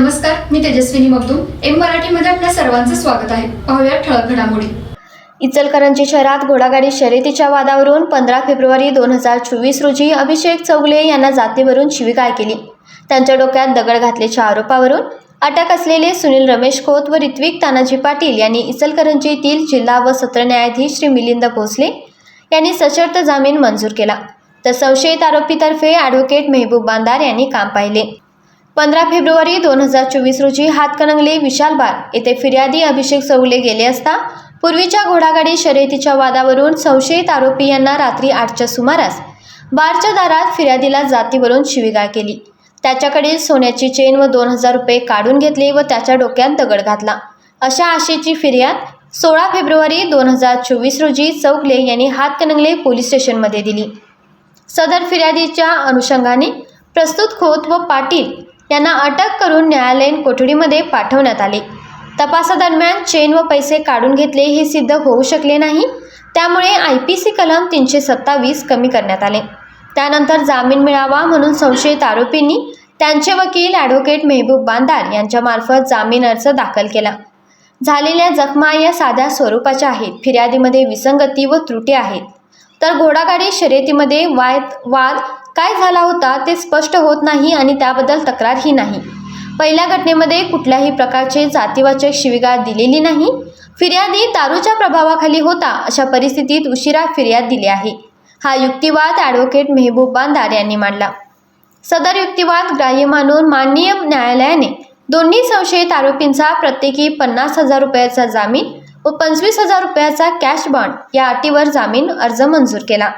नमस्कार मी तेजस्विनी मगदूम. एम मराठीमध्ये आपल्या सर्वांचं स्वागत आहे. पाहूया ठळक घडामोडी. इचलकरंजी शहरात घोडागाडी शर्यतीच्या वादावरून पंधरा फेब्रुवारी दोन हजार चोवीस रोजी अभिषेक चौगले यांना जातीवरून शिविकाय केली. त्यांच्या डोक्यात दगड घातल्याच्या आरोपावरून अटक असलेले सुनील रमेश खोत व ऋत्विक तानाजी पाटील यांनी इचलकरंजी येथील जिल्हा व सत्र न्यायाधीश श्री मिलिंद भोसले यांनी सशर्त जामीन मंजूर केला. तर संशयित आरोपीतर्फे ॲडव्होकेट मेहबूब बांदार यांनी काम पाहिले. पंधरा फेब्रुवारी दोन हजार चोवीस रोजी हातकणंगले विशाल बार येथे फिर्यादी अभिषेक चौगले गेले असता पूर्वीच्या घोडागाडी शर्यतीच्या वादावरून संशयित आरोपी यांना रात्री आठच्या सुमारास बारच्या दारात फिर्यादीला जातीवरून शिवीगाळ केली. त्याच्याकडील सोन्याची चेन व दोन हजार रुपये काढून घेतले व त्याच्या डोक्यात दगड घातला. अशा आशेची फिर्याद सोळा फेब्रुवारी दोन हजार चोवीस रोजी चौगले यांनी हातकणंगले पोलीस स्टेशनमध्ये दिली. सदर फिर्यादीच्या अनुषंगाने प्रस्तुत खोत व पाटील यांना अटक करून न्यायालयीन कोठडीमध्ये पाठवण्यात आले. तपासादरम्यान चेन व पैसे काढून घेतले हे सिद्ध होऊ शकले नाही. त्यामुळे आय पी सी कलम तीनशे सत्तावीस कमी करण्यात आले. त्यानंतर जामीन मिळावा म्हणून संशयित आरोपींनी त्यांचे वकील ॲडव्होकेट मेहबूब बांदार यांच्यामार्फत जामीन अर्ज दाखल केला. झालेल्या जखमा या साध्या स्वरूपाच्या आहेत. फिर्यादीमध्ये विसंगती व त्रुटी आहेत. तर घोडागाडी शर्यतीमध्ये वाद वाद काय झाला होता ते स्पष्ट होत नाही आणि त्याबद्दल तक्रारही नाही. पहिल्या घटनेमध्ये कुठल्याही प्रकारचे जातीवाचक शिवीगाळ दिलेली नाही. फिर्यादी दारूच्या प्रभावाखाली होता अशा परिस्थितीत उशिरा फिर्याद दिली आहे. हा युक्तिवाद ॲडव्होकेट मेहबूब बांदार यांनी मांडला. सदर युक्तिवाद ग्राह्य मानून माननीय न्यायालयाने दोन्ही संशयित आरोपींचा प्रत्येकी पन्नास हजार रुपयाचा जामीन व पंचवीस हजार रुपयाचा कॅश बॉन्ड या अटीवर जामीन अर्ज मंजूर केला.